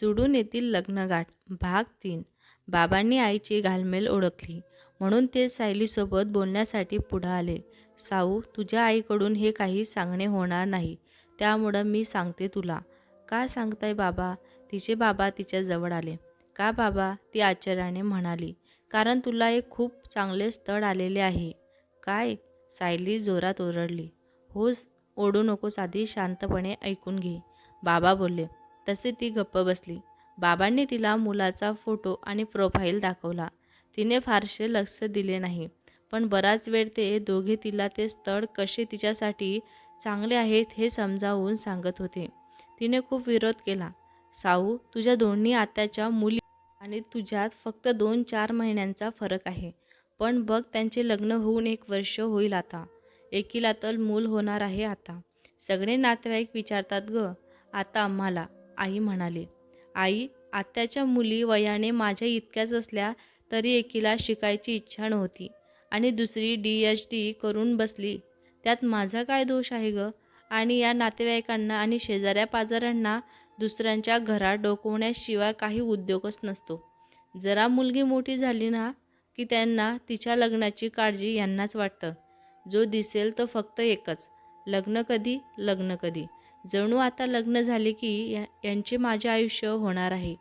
जुडून येथील लग्नगाठ. भाग तीन. बाबांनी आईची घालमेल ओळखली. म्हणून ते सायलीसोबत बोलण्यासाठी पुढं आले. साऊ तुझ्या आईकडून हे काही सांगणे होणार नाही. त्यामुळं मी सांगते तुला. का सांगताय बाबा? तिचे बाबा तिच्या जवळ आले. का बाबा? ती आश्चर्याने म्हणाली. कारण तुला एक खूप चांगले स्थळ आलेले आहे. काय? सायली जोरात ओरडली. होस ओढू नकोस आधी शांतपणे ऐकून घे. बाबा बोलले. तसे ती गप्प बसली. बाबांनी तिला मुलाचा फोटो आणि प्रोफाईल दाखवला. तिने फारसे लक्ष दिले नाही पण बराच वेळ ते दोघे तिला ते स्थळ कसे तिच्यासाठी चांगले आहेत हे समजावून सांगत होते. तिने खूप विरोध केला. साऊ तुझ्या दोन्ही आत्याच्या मुली आणि तुझ्यात फक्त दोन चार महिन्यांचा फरक आहे. पण बघ त्यांचे लग्न होऊन एक वर्ष होईल आता. एकीला तर मूल होणार आहे आता. सगळे नातेवाईक विचारतात ग आता आम्हाला. आई म्हणाली आई आत्याच्या मुली वयाने माझ्या इतक्याच असल्या तरी एकीला शिकायची इच्छा नव्हती आणि दुसरी डी एच डी करून बसली. त्यात माझा काय दोष आहे ग? आणि या नातेवाईकांना आणि शेजाऱ्या पाजाऱ्यांना दुसऱ्यांच्या घरात डोकवण्याशिवाय काही उद्योगच नसतो. जरा मुलगी मोठी झाली ना की त्यांना तिच्या लग्नाची काळजी यांनाच वाटतं. जो दिसेल तो फक्त एकच लग्न कधी? लग्न कधी? जणू आता लग्न झाले की या यांचे माझे आयुष्य होणार आहे.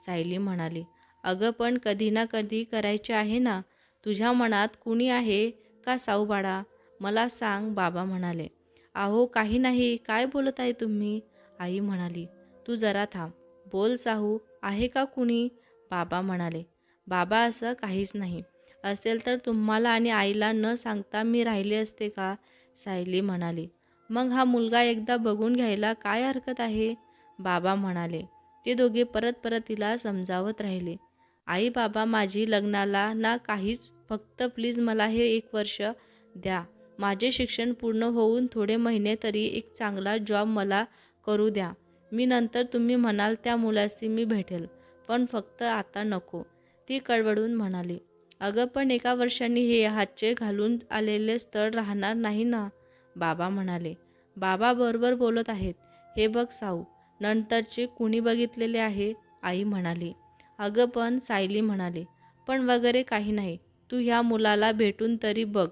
सायली म्हणाली अगं पण कधी ना कधी करायचे आहे ना. तुझ्या मनात कुणी आहे का साऊबाळा मला सांग बाबा म्हणाले. अहो काही नाही. काय बोलत आहे तुम्ही? आई म्हणाली. तू जरा थांब. बोल साहू. आहे का कुणी? बाबा म्हणाले. बाबा असं काहीच नाही. असेल तर तुम्हाला आणि आईला न सांगता मी राहिले असते का? सायली म्हणाली. मग हा मुलगा एकदा बघून घ्यायला काय हरकत आहे? बाबा म्हणाले. ते दोघे परत परत तिला समजावत राहिले. आई बाबा माझी लग्नाला ना काहीच फक्त प्लीज मला हे एक वर्ष द्या. माझे शिक्षण पूर्ण होऊन थोडे महिने तरी एक चांगला जॉब मला करू द्या. मी नंतर तुम्ही म्हणाल त्या मुलाशी मी भेटेल पण फक्त आता नको. ती कळवळून म्हणाली. अगं पण एका वर्षांनी हे हातचे घालून आलेले स्थळ राहणार नाही ना? बाबा म्हणाले बाबा बरोबर बोलत आहेत. हे बघ साऊ नंतरचे कुणी बघितलेले आहे? आई म्हणाली. अगं पण सायली म्हणाली पण वगैरे काही नाही. तू ह्या मुलाला भेटून तरी बघ.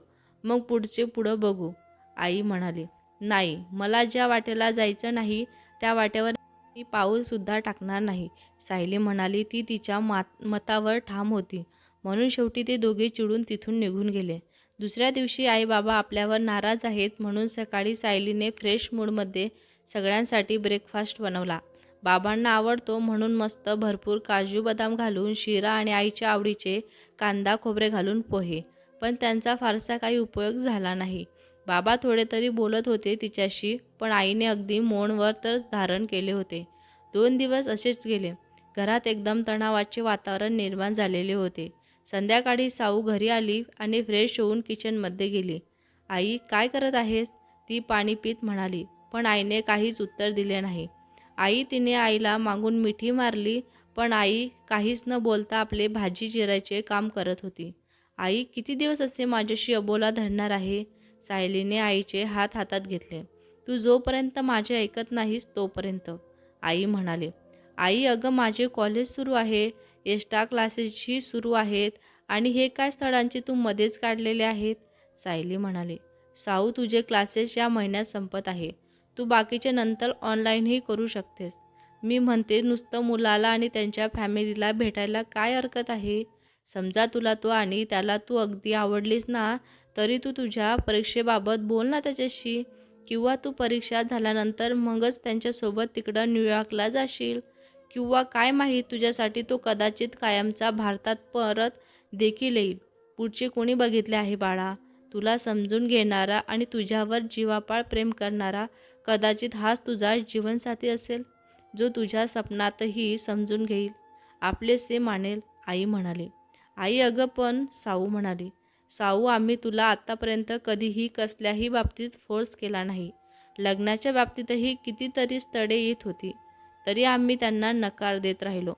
मग पुढचे पुढं बघू. आई म्हणाली नाही मला ज्या वाटेला जायचं नाही त्या वाटेवर मी पाऊलसुद्धा टाकणार नाही. सायली म्हणाली ती तिच्या मात मतावर ठाम होती. म्हणून शेवटी ते दोघे चिडून तिथून निघून गेले. दुसऱ्या दिवशी आई बाबा आपल्यावर नाराज आहेत म्हणून सकाळी सायलीने फ्रेश मूडमध्ये सगळ्यांसाठी ब्रेकफास्ट बनवला. बाबांना आवडतो म्हणून मस्त भरपूर काजू बदाम घालून शिरा आणि आईच्या आवडीचे कांदा खोबरे घालून पोहे. पण त्यांचा फारसा काही उपयोग झाला नाही. बाबा थोडे तरी बोलत होते तिच्याशी पण आईने अगदी मौनवर तर धारण केले होते. दोन दिवस असेच गेले. घरात एकदम तणावाचे वातावरण निर्माण झालेले होते. संध्याकाळी साऊ घरी आली आणि फ्रेश होऊन किचनमध्ये गेली. आई काय करत आहेस? ती पाणी पित म्हणाली. पण आईने काहीच उत्तर दिले नाही. आई तिने आईला मागून मिठी मारली पण आई काहीच न बोलता आपले भाजी चिरायचे काम करत होती. आई किती दिवस असे माझ्याशी अबोला धरणार आहे? सायलीने आईचे हात हातात घेतले. तू जोपर्यंत माझे ऐकत नाहीस तोपर्यंत आई म्हणाले. आई अगं माझे कॉलेज सुरू आहे. एस्टा क्लासेसही सुरू आहेत आणि हे काय स्थळांचे तू मध्येच काढलेले आहेत? सायली म्हणाले साऊ तुझे क्लासेस या महिन्यात संपत आहे. तू बाकीचे नंतर ऑनलाईनही करू शकतेस. मी म्हणते नुसतं मुलाला आणि त्यांच्या फॅमिलीला भेटायला काय हरकत आहे? समजा तुला तो आणि त्याला तू अगदी आवडलीस ना तरी तू तुझ्या परीक्षेबाबत बोल ना त्याच्याशी. किंवा तू परीक्षा झाल्यानंतर मगच त्यांच्यासोबत तिकडं न्यूयॉर्कला जाशील. किंवा काय माहीत तुझ्यासाठी तो कदाचित कायमचा भारतात परत देखील येईल. पुढचे कोणी बघितले आहे बाळा? तुला समजून घेणारा आणि तुझ्यावर जीवापाळ प्रेम करणारा कदाचित हाच तुझा जीवनसाथी असेल जो तुझ्या सपनातही समजून घेईल. आपलेसे मानेल आई म्हणाली. आई अगं पण साऊ म्हणाली. साऊ आम्ही तुला आत्तापर्यंत कधीही कसल्याही बाबतीत फोर्स केला नाही. लग्नाच्या बाबतीतही कितीतरी स्थळे येत होती. तरी आम्ही त्यांना नकार देत राहिलो.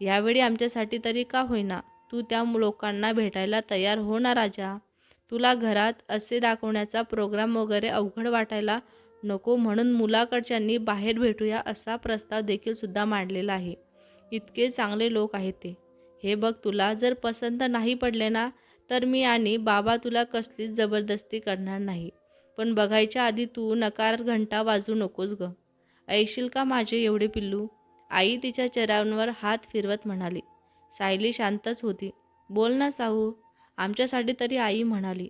यावेळी आमच्यासाठी तरी का होईना? तू त्या लोकांना भेटायला तयार हो ना राजा. तुला घरात असे दाखवण्याचा प्रोग्राम वगैरे अवघड वाटायला नको म्हणून मुलाकडच्यांनी बाहेर भेटूया असा प्रस्ताव देखील सुद्धा मांडलेला आहे. इतके चांगले लोक आहेत ते. हे बघ तुला जर पसंत नाही पडले ना तर मी आणि बाबा तुला कसलीच जबरदस्ती करणार नाही. पण बघायच्या आधी तू नकार घंटा वाजू नकोस ग. ऐशील का माझे एवढे पिल्लू? आई तिच्या चेहऱ्यांवर हात फिरवत म्हणाली. सायली शांतच होती. बोल ना साहू. आमच्यासाठी तरी आई म्हणाली.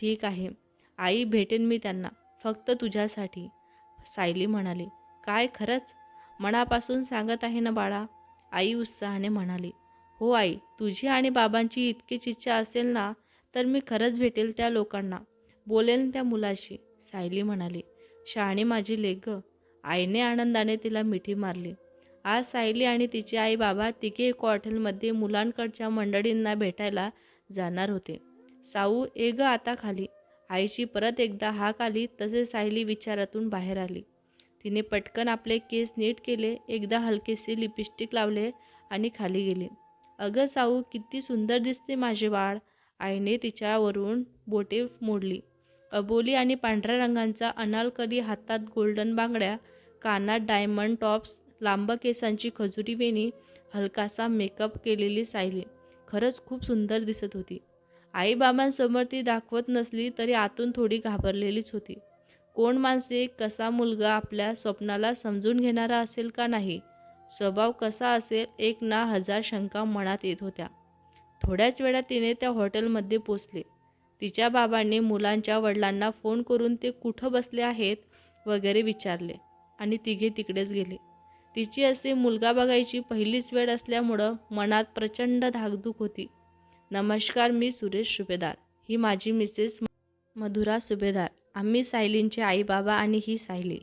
ठीक आहे. आई भेटेन मी त्यांना. फक्त तुझ्यासाठी. सायली म्हणाली. काय खरंच? मनापासून सांगत आहे ना बाळा. आई उत्साहाने म्हणाली. हो आई तुझी आणि बाबांची इतकीच इच्छा असेल ना तर मी खरंच भेटेल त्या लोकांना. बोलेन त्या मुलाशी. सायली म्हणाली. शहाणी माझी लेख आईने आनंदाने तिला मिठी मारली. आज सायली आणि तिचे आई बाबा तिघे एका हॉटेलमध्ये मुलांकडच्या मंडळींना भेटायला जाणार होते. साऊ ए ग आता खाली. आईची परत एकदा हाक आली तसे सायली विचारातून बाहेर आली. तिने पटकन आपले केस नीट केले एकदा हलकेसे लिपस्टिक लावले आणि खाली गेले. अगं साऊ किती सुंदर दिसते माझे बाळ. आईने तिच्यावरून बोटे मोडली. अबोली आणि पांढऱ्या रंगांचा अनालकली हातात गोल्डन बांगड्या कानात डायमंड टॉप्स लांब केसांची खजुरी वेणी हलकासा मेकअप केलेली सायली. खरंच खूप सुंदर दिसत होती. आईबाबांसमोर ती दाखवत नसली तरी आतून थोडी घाबरलेलीच होती. कोण माणसे कसा मुलगा आपल्या स्वप्नाला समजून घेणारा असेल का नाही? स्वभाव कसा असेल एक ना हजार शंका मनात येत होत्या. थोड्याच वेळात तिने त्या हॉटेलमध्ये पोचले. तिच्या बाबांनी मुलांच्या वडिलांना फोन करून ते कुठं बसले आहेत वगैरे विचारले. आणि तिघे तिकडेच गेले. तिची असे मुलगा बघायची पहिलीच वेळ असल्यामुळं मनात प्रचंड धाकधूक होती. नमस्कार मी सुरेश सुभेदार. ही माझी मिसेस मधुरा सुभेदार. आम्ही सायलींचे आई बाबा आणि ही सायली.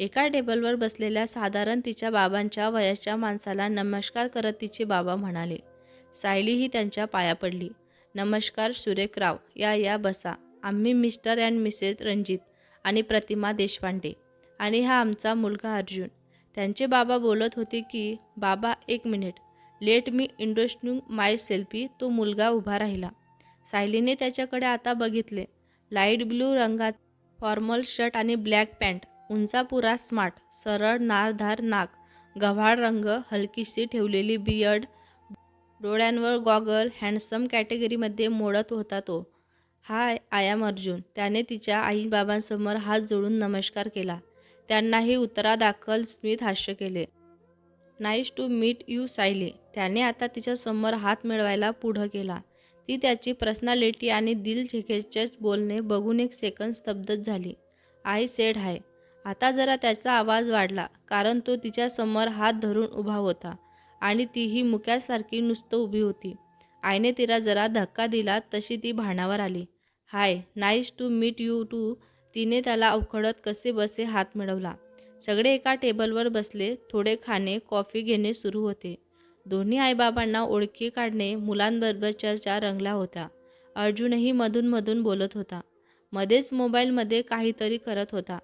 एका टेबलवर बसलेल्या साधारण तिच्या बाबांच्या वयाच्या माणसाला नमस्कार करत तिचे बाबा म्हणाले. सायली ही त्यांच्या पाया पडली. नमस्कार सुरेखराव. या या बसा. आम्ही मिस्टर अँड मिसेस रणजित आणि प्रतिमा देशपांडे. आणि हा आमचा मुलगा अर्जुन. त्यांचे बाबा बोलत होते की बाबा एक minute. Let me introducing my selfie. तो मुलगा उभा राहिला. सायलीने त्याच्याकडे आता बघितले. लाइट ब्लू रंगात फॉर्मल शर्ट आणि ब्लॅक पॅन्ट. उंचापुरा स्मार्ट सरळ नारधार नाक. गव्हाळ रंग हलकीशी ठेवलेली बियर्ड डोळ्यांवर गॉगल हँडसम कॅटेगरीमध्ये मोडत होता तो. हा आयाम अर्जुन. त्याने तिच्या आईबाबांसमोर हात जोडून नमस्कार केला. त्यांनाही उत्तरादाखल स्मित हास्य केले. Nice to meet you Sayali. त्याने आता तिच्यासमोर हात मिळवायला पुढं केला. ती त्याची पर्सनॅलिटी आणि दिल ठेकेचे बोलणे बघून एक सेकंद स्तब्धच झाली. I said hi. आता जरा त्याचा आवाज वाढला कारण तो तिच्यासमोर हात धरून उभा होता आणि तीही मुक्यासारखी नुसतं उभी होती. आईने तिला जरा धक्का दिला तशी ती भाणावर आली. Hi nice to meet you too तिने त्याला अवखडत कसे बसे हात मिळवला. सगळे एका टेबलवर बसले थोडे खाणे कॉफी घेणे सुरू होते. दोन्ही आईबाबांना ओळखी काढणे मुलांबरोबर चर्चा रंगल्या होत्या. अर्जुनही मधून बोलत होता. मध्येच मोबाईलमध्ये काहीतरी करत होता.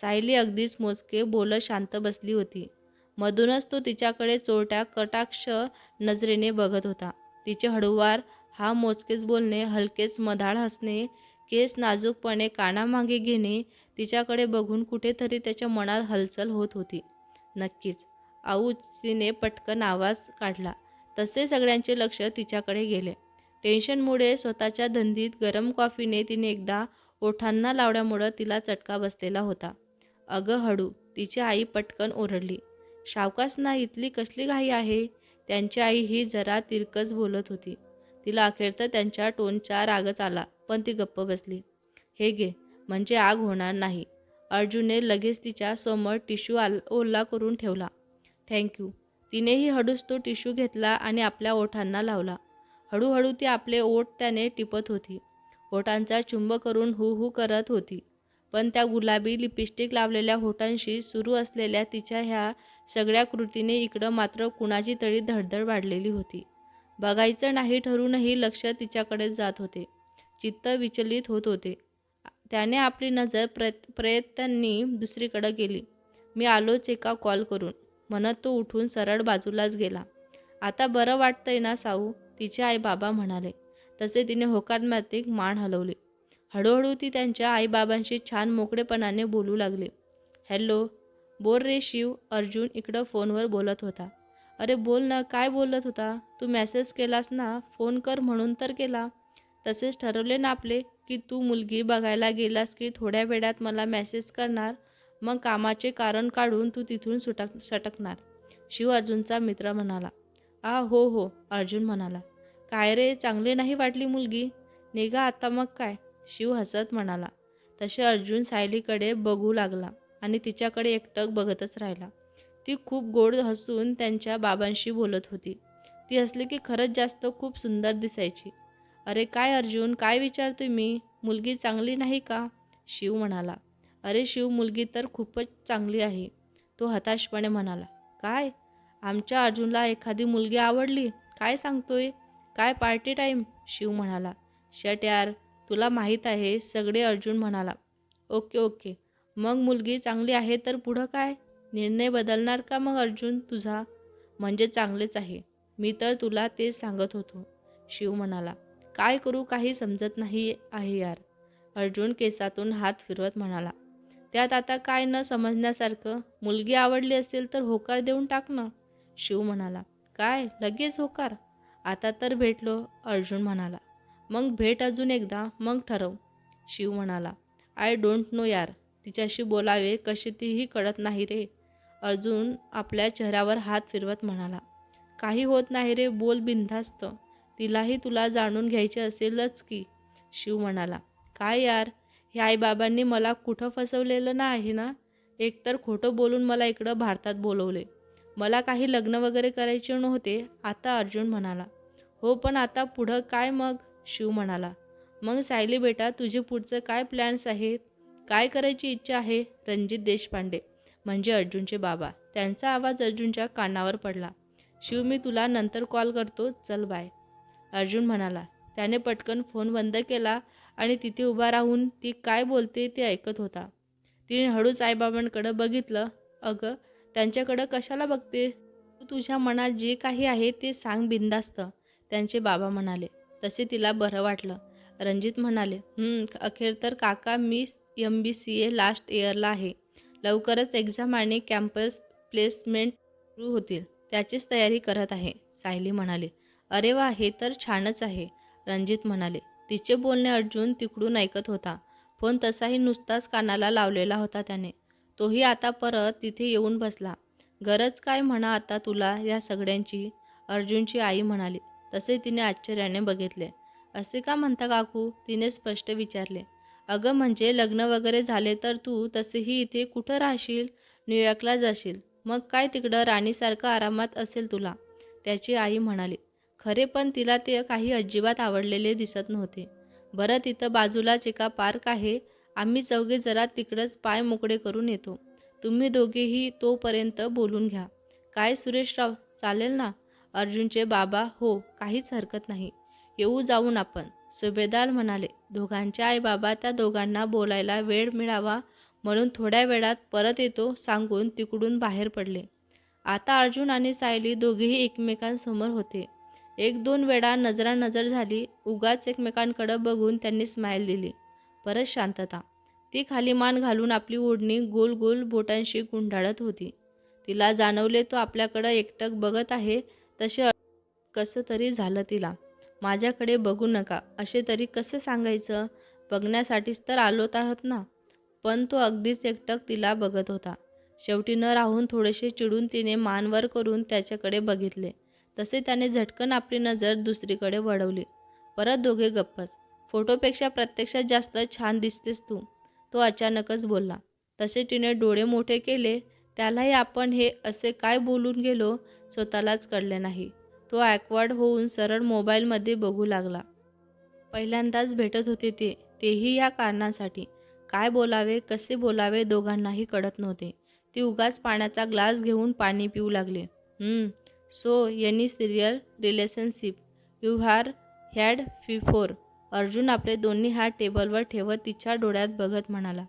सायली अगदीच मोजके बोलत शांत बसली होती. मधूनच तो तिच्याकडे चोरट्या कटाक्ष नजरेने बघत होता. तिचे हळूवार हा मोजकेच बोलणे हलकेच मधाळ हसणे केस नाजूकपणे कानामागे घेणे तिच्याकडे बघून कुठेतरी त्याच्या मनात हलचल होत होती. नक्कीच आऊच तिने पटकन आवाज काढला. तसे सगळ्यांचे लक्ष तिच्याकडे गेले. टेन्शनमुळे स्वतःच्या धंदीत गरम कॉफीने तिने एकदा ओठांना लावल्यामुळं तिला चटका बसलेला होता. अगं हळू तिची आई पटकन ओरडली. शावकासना इथली कसली घाई आहे? त्यांची आई ही जरा तिरकस बोलत होती. तिला अखेर तर त्यांच्या टोनचा रागच आला पण ती गप्प बसली. हे घे म्हणजे आग होणार नाही. अर्जुनने लगेच तिच्या समोर टिश्यू आल ओला करून ठेवला. थँक्यू तिनेही हळूच तो टिश्यू घेतला आणि आपल्या ओठांना लावला. हळूहळू ती आपले ओठ त्याने टिपत होती. ओठांचा चुंब करून हू हू करत होती. पण त्या गुलाबी लिपस्टिक लावलेल्या होठांशी सुरू असलेल्या तिच्या ह्या सगळ्या कृतीने इकडं मात्र कुणाची तरी धडधड वाढलेली होती. बघायचं नाही ठरूनही लक्ष तिच्याकडे जात होते. चित्त विचलित होत होते. त्याने आपली नजर प्रयत् प्रयत्नांनी दुसरीकडे गेली. मी आलोच एका कॉल करून. म्हणत तो उठून सरळ बाजूलाच गेला. आता बरं वाटतंय ना साऊ तिचे आई बाबा म्हणाले. तसे तिने होकारात्मक मान हलवली. हळूहळू ती त्यांच्या आईबाबांशी छान मोकळेपणाने बोलू लागले. हॅलो. बोर रे शिव. अर्जुन इकडं फोनवर बोलत होता. अरे बोल ना काय बोलत होता? तू मेसेज केलास ना फोन कर म्हणून तर केला. तसेच ठरवले ना आपले की तू मुलगी बघायला गेलास की थोड्या वेळात मला मेसेज करणार. मग कामाचे कारण काढून तू तिथून सुटक सटकणार. शिव अर्जुनचा मित्र म्हणाला. आ हो हो अर्जुन म्हणाला. काय रे चांगले नाही वाटली मुलगी? निघा आता मग काय? शिव हसत म्हणाला. तसे अर्जुन सायलीकडे बघू लागला आणि तिच्याकडे एकटक बघतच राहिला. ती खूप गोड हसून त्यांच्या बाबांशी बोलत होती. ती हसली की खरंच जास्त खूप सुंदर दिसायची. अरे काय अर्जुन काय विचारतोय मी? मुलगी चांगली नाही का? शिव म्हणाला. अरे शिव मुलगी तर खूपच चांगली आहे. तो हताशपणे म्हणाला. काय? आमच्या अर्जुनला एखादी मुलगी आवडली? काय सांगतोय? काय पार्टी टाईम शिव म्हणाला. शट यार तुला माहीत आहे सगळे अर्जुन म्हणाला. Okay okay. मग मुलगी चांगली आहे तर पुढं काय? निर्णय बदलणार का मग अर्जुन तुझा? म्हणजे चांगलेच आहे. मी तर तुला तेच सांगत होतो. शिव म्हणाला काय करू काही समजत नाही आहे यार. अर्जुन केसातून हात फिरवत म्हणाला त्यात आता काय न समजण्यासारखं? मुलगी आवडली असेल तर होकार देऊन टाक ना. शिव म्हणाला काय? लगेच होकार? आता तर भेटलो. अर्जुन म्हणाला मग भेट अजून एकदा मग ठरव. शिव म्हणाला आय डोंट नो यार तिच्याशी बोलावे कशी तीही कळत नाही रे. अर्जुन आपल्या चेहऱ्यावर हात फिरवत म्हणाला काही होत नाही रे बोल बिनधास्त. तिलाही तुला जाणून घ्यायचे असेलच की. शिव म्हणाला काय यार हे आईबाबांनी मला कुठं फसवलेलं नाही ना? एकतर खोटं बोलून मला इकडं भारतात बोलवले. मला काही लग्न वगैरे करायचे नव्हते आता अर्जुन म्हणाला हो पण आता पुढं काय मग? शिव म्हणाला मग सायली बेटा तुझे पुढचं काय प्लॅन्स आहेत? काय करायची इच्छा आहे रणजित देशपांडे? म्हणजे अर्जुनचे बाबा. त्यांचा आवाज अर्जुनच्या कानावर पडला. शिव मी तुला नंतर कॉल करतो. चल बाय. अर्जुन म्हणाला. त्याने पटकन फोन बंद केला आणि तिथे उभा राहून ती काय बोलते ते ऐकत होता. तिने हळूच आईबाबांकडं बघितलं. अगं त्यांच्याकडं कशाला बघते? तू तुझ्या मनात जे काही आहे ते सांग बिंदास्त त्यांचे बाबा म्हणाले. तसे तिला बरं वाटलं. रणजित म्हणाले अखेर तर काका मी M B C A last इयरला आहे. लवकरच एक्झाम आणि कॅम्पस प्लेसमेंट सुरू होतील. त्याचीच तयारी करत आहे सायली म्हणाले. अरे वा हे तर छानच आहे रणजित म्हणाले. तिचे बोलणे अर्जुन तिकडून ऐकत होता. फोन तसाही नुसताच कानाला लावलेला होता त्याने. तोही आता परत तिथे येऊन बसला. गरज काय म्हणा आता तुला या सगळ्यांची? अर्जुनची आई म्हणाली. तसे तिने आश्चर्याने बघितले. असे का म्हणता काकू? तिने स्पष्ट विचारले. अगं म्हणजे लग्न वगैरे झाले तर तू तसेही इथे कुठं राहशील? न्यूयॉर्कला जाशील. मग काय तिकडं राणीसारखं आरामात असेल तुला? त्याची आई म्हणाली. खरे पण तिला ते काही अजिबात आवडलेले दिसत नव्हते. बरं तिथं बाजूलाच एका पार्क आहे. आम्ही चौघे जरा तिकडंच पाय मोकळे करून येतो. तुम्ही दोघेही तोपर्यंत बोलून घ्या. काय सुरेशराव चालेल ना? अर्जुनचे बाबा हो काहीच हरकत नाही. येऊ जाऊन आपण. सुभेदार म्हणाले दोघांचे आई बाबा त्या दोघांना बोलायला वेळ मिळावा म्हणून थोड्या वेळात परत येतो सांगून तिकडून बाहेर पडले. आता अर्जुन आणि सायली दोघेही एकमेकांसमोर होते. एक दोन वेळा नजरानजर झाली उगाच एकमेकांकडं बघून त्यांनी स्माईल दिली. परत शांतता. ती खाली मान घालून आपली ओढणी गोल गोल बोटांशी गुंडाळत होती. तिला जाणवले तो आपल्याकडं एकटक बघत आहे तसे कसं तरी झालं तिला. माझ्याकडे बघू नका. असे तरी कसे सांगायचं? बघण्यासाठीच तर आलोत आहोत ना? पण तो अगदीच एकटक तिला बघत होता. शेवटी न राहून थोडेसे चिडून तिने मानवर करून त्याच्याकडे बघितले. तसे त्याने झटकन आपली नजर दुसरीकडे वळवली. परत दोघे गप्पच. फोटोपेक्षा प्रत्यक्षात जास्त छान दिसतेस तू. तो अचानकच बोलला. तसे तिने डोळे मोठे केले. त्यालाही आपण हे असे काय बोलून गेलो? स्वतःलाच कळले नाही. तो ॲक्वर्ड होऊन सरळ मोबाईलमध्ये बघू लागला. पहिल्यांदाच भेटत होते ते तेही या कारणासाठी. काय बोलावे कसे बोलावे दोघांनाही कळत नव्हते. ती उगाच पाण्याचा ग्लास घेऊन पाणी पिऊ लागले. सो यांनी serial relationship you her had before Arjun आपले दोन्ही हात टेबलवर ठेवत तिच्या डोळ्यात बघत म्हणाला.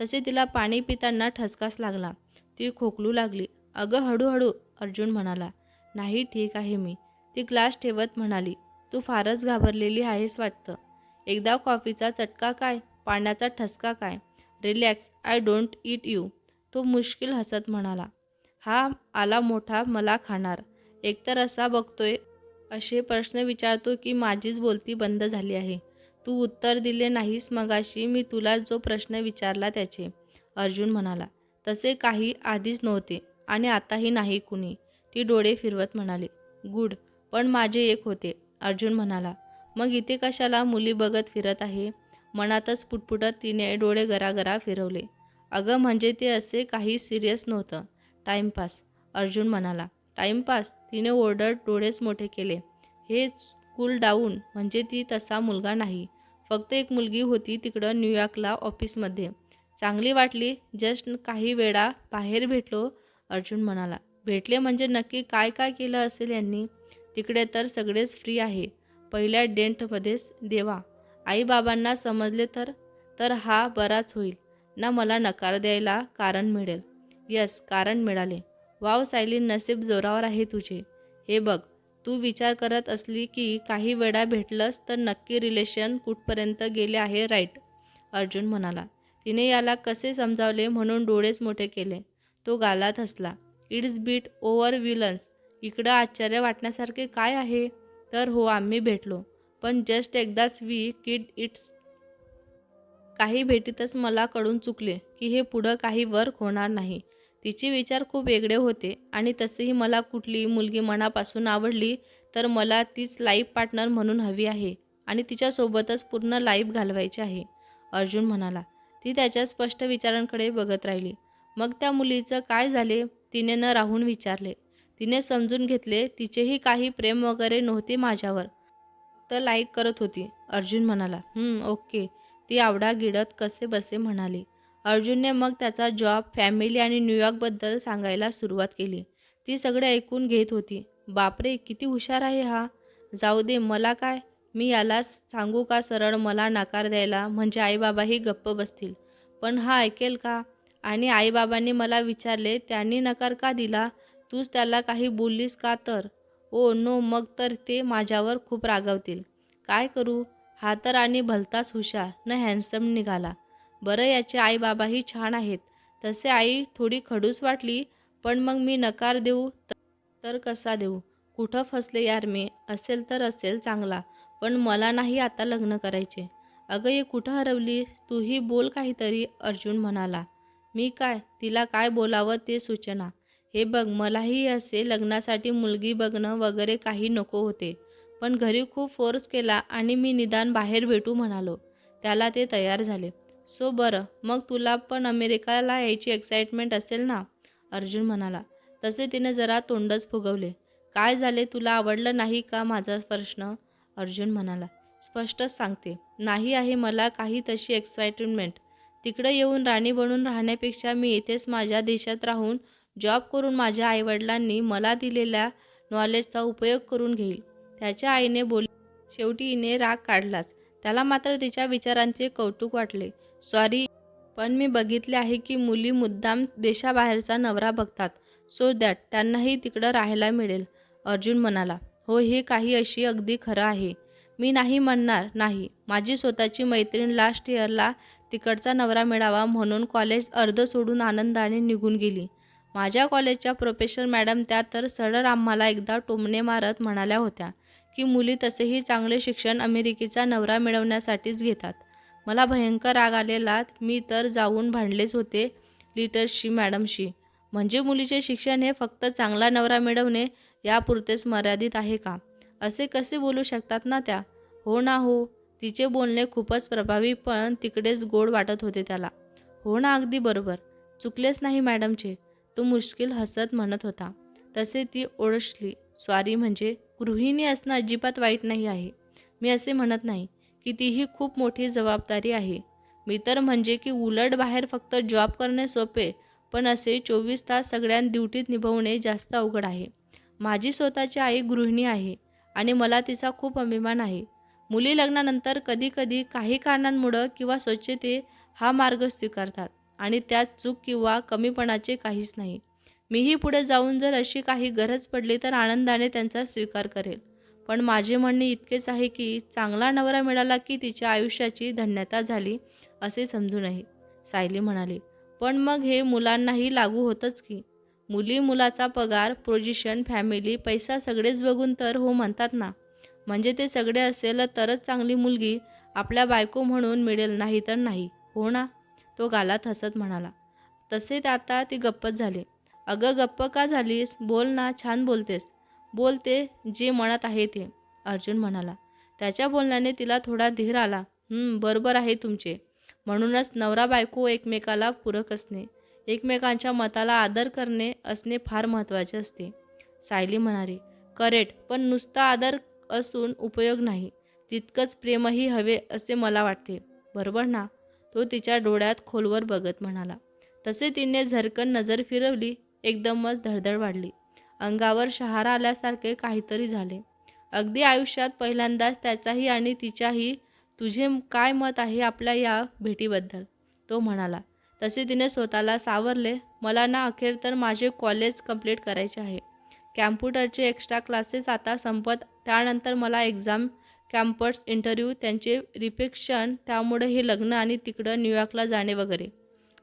तसे तिला पाणी पिताना ठसकाच लागला. ती खोकलू लागली. अगं हळूहळू अर्जुन म्हणाला. नाही ठीक आहे मी. ती ग्लास ठेवत म्हणाली तू फारच घाबरलेली आहेस वाटतं. एकदा कॉफीचा चटका काय पाण्याचा ठसका काय? Relax I don't eat you. तो मुश्किल हसत म्हणाला हा आला मोठा मला खाणार. एकतर असा बघतोय असे प्रश्न विचारतो की माझीच बोलती बंद झाली आहे. तू उत्तर दिले नाहीस मगाशी मी तुला जो प्रश्न विचारला त्याचे. अर्जुन म्हणाला तसे काही आधीच नव्हते आणि आताही नाही कुणी. ती डोळे फिरवत म्हणाली गुड. पण माझे एक होते. अर्जुन म्हणाला मग इथे कशाला मुली बघत फिरत आहे? मनातच पुटपुटत तिने डोळे गरागरा फिरवले. अगं म्हणजे ते असे काही सिरियस नव्हतं. टाईमपास अर्जुन म्हणाला टाईमपास तिने ओरडत डोळेच मोठे केले. हे कूल डाऊन म्हणजे ती तसा मुलगा नाही. फक्त एक मुलगी होती तिकडं न्यूयॉर्कला ऑफिसमध्ये चांगली वाटली जस्ट काही वेळा बाहेर भेटलो. अर्जुन म्हणाला भेटले म्हणजे नक्की काय काय केलं असेल यांनी? तिकडे तर सगळेच फ्री आहे. पहिल्या डेंटमध्येच देवा आईबाबांना समजले तर तर हा बराच होईल. ना मला नकार द्यायला कारण मिळेल. यस कारण मिळाले. वाव सायली नसीब जोरावर आहे तुझे. हे बघ तू विचार करत असली की काही वेळा भेटलंस तर नक्की रिलेशन कुठपर्यंत गेले आहे राईट अर्जुन म्हणाला. तिने याला कसे समजावले म्हणून डोळेच मोठे केले. तो गालात हसला. इट्स बीट ओव्हर विलन्स इकडं आश्चर्य वाटण्यासारखे काय आहे? तर हो आम्ही भेटलो. पण जस्ट एकदाच वी किड इट्स काही भेटीतच मला कळून चुकले की हे पुढं काही वर्क होणार नाही. तिचे विचार खूप वेगळे होते आणि तसेही मला कुठली मुलगी मनापासून आवडली तर मला तीच लाईफ पार्टनर म्हणून हवी आहे आणि तिच्यासोबतच पूर्ण लाईफ घालवायची आहे. अर्जुन म्हणाला ती त्याच्या स्पष्ट विचारांकडे बघत राहिली. मग त्या मुलीचं काय झाले? तिने न राहून विचारले. तिने समजून घेतले तिचेही काही प्रेम वगैरे नव्हते माझ्यावर. तर लाईक करत होती. अर्जुन म्हणाला ओके ती आवडा गिळत कसे बसे म्हणाली. अर्जुनने मग त्याचा जॉब फॅमिली आणि न्यूयॉर्कबद्दल सांगायला सुरुवात केली. ती सगळे ऐकून घेत होती. बापरे किती हुशार आहे हा. जाऊ दे मला काय? मी याला सांगू का सरळ मला नकार द्यायला? म्हणजे आईबाबाही गप्प बसतील. पण हा ऐकेल का? आणि आईबाबांनी मला विचारले त्यांनी नकार का दिला? तूच त्याला काही बोललीस का तर? ओ नो मग तर ते माझ्यावर खूप रागवतील. काय करू? हा तर आणि भलताच हुशार न हँडसम निघाला. बरं याचे आईबाबाही छान आहेत. तसे आई थोडी खडूस वाटली पण मग मी नकार देऊ तर कसा देऊ? कुठं फसले यार मी? असेल तर असेल चांगला पण मला नाही आता लग्न करायचे. अगं ये कुठं हरवली? तूही बोल काहीतरी अर्जुन म्हणाला. मी काय? तिला काय बोलावं ते सूचना. हे बघ मलाही असे लग्नासाठी मुलगी बघणं वगैरे काही नको होते. पण घरी खूप फोर्स केला आणि मी निदान बाहेर भेटू म्हणालो. त्याला ते तयार झाले. सो बरं मग तुला पण अमेरिकाला यायची एक्साइटमेंट असेल ना? अर्जुन म्हणाला. तसे तिने जरा तोंडच फुगवले. काय झाले तुला आवडलं नाही का माझा प्रश्न? अर्जुन म्हणाला. स्पष्टच सांगते. नाही आहे मला काही तशी एक्साइटमेंट. तिकडे येऊन राणी बनून राहण्यापेक्षा मी इथेच माझ्या देशात राहून जॉब करून माझ्या आईवडिलांनी मला दिलेल्या नॉलेजचा उपयोग करून घेईल. त्याच्या आईने बोल शेवटी हिने राग काढलाच. त्याला मात्र तिच्या विचारांचे कौतुक वाटले. सॉरी पण मी बघितले आहे की मुली मुद्दाम देशाबाहेरचा नवरा बघतात. सो दॅट त्यांनाही तिकडं राहायला मिळेल. अर्जुन म्हणाला हो हे काही अशी अगदी खरं आहे. मी नाही म्हणणार नाही. माझी स्वतःची मैत्रीण लास्ट इयरला तिकडचा नवरा मिळावा म्हणून कॉलेज अर्ध सोडून आनंदाने निघून गेली. माझ्या कॉलेजच्या प्रोफेसर मॅडम त्या तर सरळ आम्हाला एकदा टोमणे मारत म्हणाल्या होत्या की मुली तसेही चांगले शिक्षण अमेरिकेचा नवरा मिळवण्यासाठीच घेतात. मला भयंकर राग आलेला मी तर जाऊन भांडलेच होते लिटरशी मॅडमशी. म्हणजे मुलीचे शिक्षण हे फक्त चांगला नवरा मिळवणे यापुरतेच मर्यादित आहे का? असे कसे बोलू शकतात ना त्या? हो ना हो तिचे बोलणे खूपच प्रभावी पण तिकडेच गोड वाटत होते त्याला. हो ना अगदी बरोबर. चुकलेच नाही मॅडमचे. तो मुश्किल हसत म्हणत होता. तसे ती ओळखली. स्वारी म्हणजे गृहिणी असणं अजिबात वाईट नाही आहे. मी असे म्हणत नाही की तीही खूप मोठी जबाबदारी आहे. मी तर म्हणजे की उलट बाहेर फक्त जॉब करणे सोपे पण असे चोवीस तास सगळ्यां ड्युटीत निभवणे जास्त अवघड आहे. माझी स्वतःची आई गृहिणी आहे आणि मला तिचा खूप अभिमान आहे. मुली लग्नानंतर कधीकधी काही कारणांमुळं किंवा स्वच्छते हा मार्ग स्वीकारतात. आणि त्यात चूक किंवा कमीपणाचे काहीच नाही. मीही पुढे जाऊन जर अशी काही गरज पडली तर आनंदाने त्यांचा स्वीकार करेल. पण माझे म्हणणे इतकेच आहे की चांगला नवरा मिळाला की तिच्या आयुष्याची धन्यता झाली असे समजू नये. सायली म्हणाली पण मग हे मुलांनाही लागू होतंच की. मुली मुलाचा पगार पोजिशन फॅमिली पैसा सगळेच बघून तर हो म्हणतात ना. म्हणजे ते सगळे असेल तरच चांगली मुलगी आपल्या बायको म्हणून मिळेल नाही तर नाही हो ना? तो गालात हसत म्हणाला. तसे आता ती गप्पच झाली. अगं गप्प का झालीस? बोल ना छान बोलतेस. बोलते जे मनात आहे ते. अर्जुन म्हणाला. त्याच्या बोलण्याने तिला थोडा धीर आला. बरोबर आहे तुमचे. म्हणूनच नवरा बायको एकमेकाला पूरक असणे एकमेकांच्या मताला आदर करणे असणे फार महत्त्वाचे असते. सायली म्हणाली करेट पण नुसता आदर असून उपयोग नाही. तितकंच प्रेमही हवे असे मला वाटते. बरोबर ना? तो तिच्या डोळ्यात खोलवर बघत म्हणाला. तसे तिने झरकन नजर फिरवली एकदमच धडधड वाढली. अंगावर शहारा आल्यासारखे काहीतरी झाले. अगदी आयुष्यात पहिल्यांदाच त्याचाही आणि तिच्याही तुझे काय मत आहे आपल्या या भेटीबद्दल? तो म्हणाला. तसे तिने स्वतःला सावरले. मला ना अखेर तर माझे कॉलेज कंप्लीट करायचे आहे. कॅम्प्युटरचे एक्स्ट्रा क्लासेस आता संपत त्यानंतर मला एक्झाम कॅम्पस इंटरव्ह्यू त्यांचे रिफेक्शन त्यामुळे हे लग्न आणि तिकडं न्यूयॉर्कला जाणे वगैरे.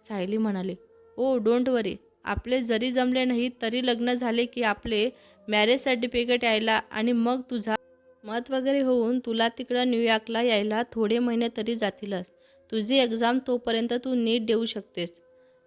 सायली म्हणाले ओ डोंट वरी. आपले जरी जमले नाही तरी लग्न झाले की आपले मॅरेज सर्टिफिकेट यायला आणि मग तुझा मत वगैरे होऊन तुला तिकडं न्यूयॉर्कला यायला थोडे महिने तरी जातीलच. तुझी एक्झाम तोपर्यंत तू नीट देऊ शकतेस.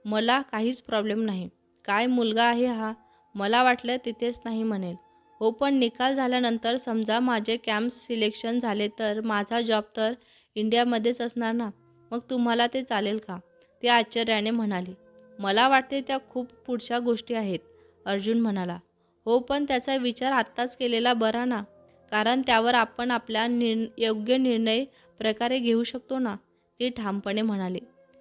मला काहीच प्रॉब्लेम नाही. काय मुलगा आहे हा? मला वाटलं तिथेच नाही म्हणेल. हो पण निकाल झाल्यानंतर समजा माझे कॅम्प्स सिलेक्शन झाले तर माझा जॉब तर इंडियामध्येच असणार ना? मग तुम्हाला ते चालेल का? ते आश्चर्याने म्हणाले. मला वाटते त्या खूप पुढच्या गोष्टी आहेत अर्जुन म्हणाला. हो पण त्याचा विचार आत्ताच केलेला बरा ना? कारण त्यावर आपण आपल्या निर् योग्य निर्णय प्रकारे घेऊ शकतो ना? ती ठामपणे म्हणाले.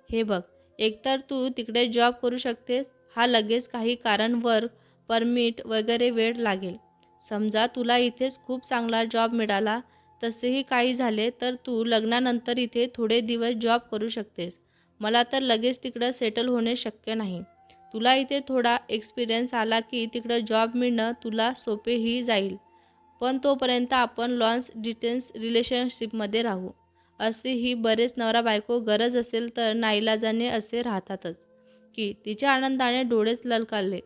हे बघ एकतर तू तिकडे जॉब करू शकतेस हा लगेच काही कारण वर्क परमिट वगैरे वेळ लागेल. समजा तुला इथेच खूप चांगला जॉब मिळाला तसेही काही झाले तर तू लग्नानंतर इथे थोडे दिवस जॉब करू शकतेस. मला तर लगेच तिकडं सेटल होणे शक्य नाही. तुला इथे थोडा एक्सपिरियन्स आला की तिकडं जॉब मिळणं तुला सोपेही जाईल. पण तोपर्यंत आपण लॉन्स डिटेन्स रिलेशनशिपमध्ये राहू. असेही बरेच नवरा बायको गरज असेल तर नाईलाजाने असे राहतातच. की तिच्या आनंदाने डोळेच ललकारले.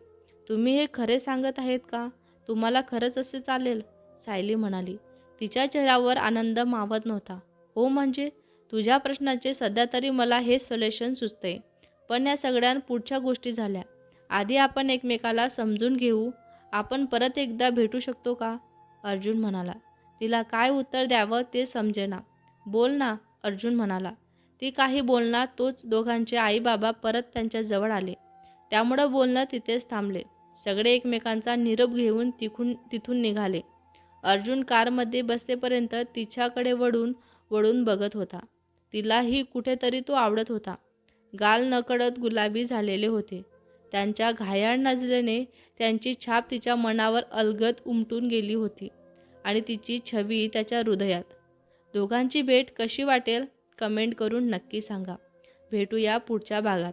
तुम्ही हे खरे सांगत आहेत का? तुम्हाला खरंच असे चालेल? सायली म्हणाली. तिच्या चेहऱ्यावर आनंद मावत नव्हता. हो म्हणजे? तुझ्या प्रश्नाचे सध्या तरी मला हे सोल्युशन सुचते. पण या सगळ्या पुढच्या गोष्टी झाल्या. आधी आपण एकमेकाला समजून घेऊ. आपण परत एकदा भेटू शकतो का? अर्जुन म्हणाला. तिला काय उत्तर द्यावं ते समजेना. बोल ना अर्जुन म्हणाला. ती काही बोलणार तोच दोघांचे आई बाबा परत त्यांच्याजवळ आले. त्यामुळं बोलणं तिथेच थांबले. सगळे एकमेकांचा निरोप घेऊन तिथून तिथून निघाले. अर्जुन कारमध्ये बसेपर्यंत तिच्याकडे वळून वळून बघत होता. तिलाही कुठेतरी तो आवडत होता. गाल नकळत गुलाबी झालेले होते. त्यांच्या घायाळ नजरेने त्यांची छाप तिच्या मनावर अलगद उमटून गेली होती आणि तिची छवी त्याच्या हृदयात. दोघांची भेट कशी वाटेल कमेंट करून नक्की सांगा. भेटूया पुढच्या भागात.